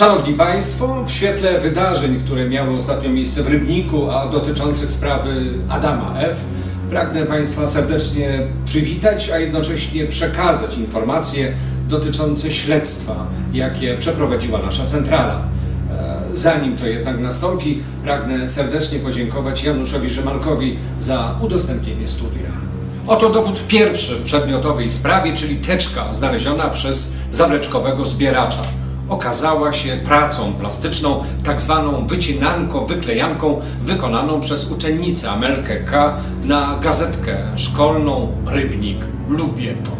Szanowni Państwo, w świetle wydarzeń, które miały ostatnio miejsce w Rybniku, a dotyczących sprawy Adama F., pragnę Państwa serdecznie przywitać, a jednocześnie przekazać informacje dotyczące śledztwa, jakie przeprowadziła nasza centrala. E, Zanim to jednak nastąpi, pragnę serdecznie podziękować Januszowi Rzymankowi za udostępnienie studia. Oto dowód pierwszy w przedmiotowej sprawie, czyli teczka znaleziona przez zawleczkowego zbieracza. Okazała się pracą plastyczną, tak zwaną wycinanką, wyklejanką, wykonaną przez uczennicę Amelkę K. na gazetkę szkolną Rybnik Lubię to.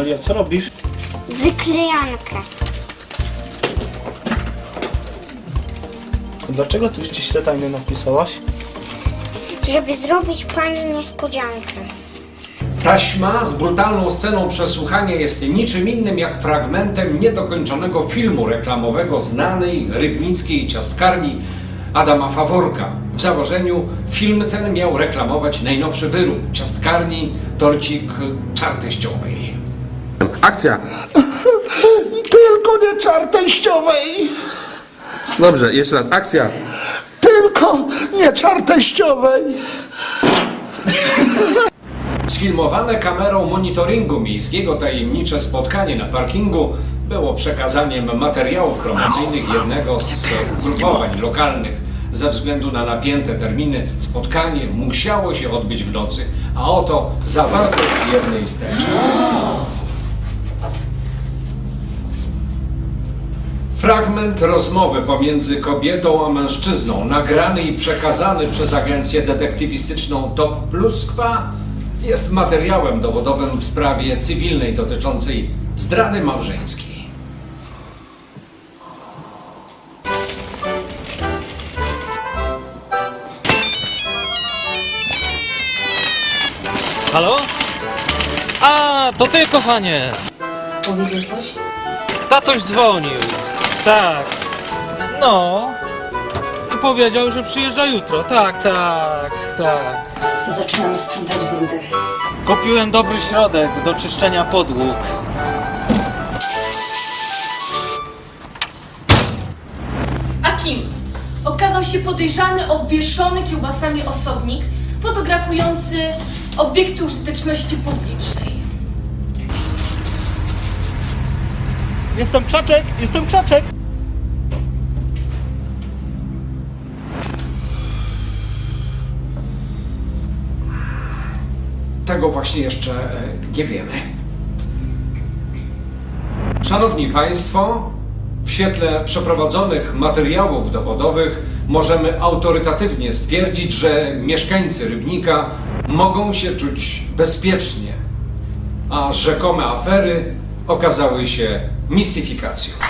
Maria, co robisz? Wyklejankę. Dlaczego tu ściśle tajnie napisałaś? Żeby zrobić pani niespodziankę. Taśma z brutalną sceną przesłuchania jest niczym innym jak fragmentem niedokończonego filmu reklamowego znanej rybnickiej ciastkarni Adama Faworka. W założeniu film ten miał reklamować najnowszy wyrób ciastkarni torcik czarteściowej. Akcja! Tylko nie czar teściowej! Dobrze, jeszcze raz. Akcja! Tylko nie czar teściowej! Sfilmowane kamerą monitoringu miejskiego tajemnicze spotkanie na parkingu było przekazaniem materiałów promocyjnych jednego z ugrupowań lokalnych. Ze względu na napięte terminy spotkanie musiało się odbyć w nocy, a oto zawartość jednej z teczek. Fragment rozmowy pomiędzy kobietą a mężczyzną, nagrany i przekazany przez agencję detektywistyczną Top Pluskwa, jest materiałem dowodowym w sprawie cywilnej dotyczącej zdrady małżeńskiej. Halo? A, to ty, kochanie! Powiedział coś? Tatoś dzwonił. Tak. No. I powiedział, że przyjeżdża jutro. Tak, tak, tak. To zaczynamy sprzątać grudy. Kupiłem dobry środek do czyszczenia podłóg. A kim? Okazał się podejrzany, obwieszony kiełbasami osobnik, fotografujący obiekty użyteczności publicznej. Jestem Czaczek! Jestem Czaczek! Tego właśnie jeszcze e, nie wiemy. Szanowni Państwo, w świetle przeprowadzonych materiałów dowodowych możemy autorytatywnie stwierdzić, że mieszkańcy Rybnika mogą się czuć bezpiecznie, a rzekome afery okazały się mistificazione.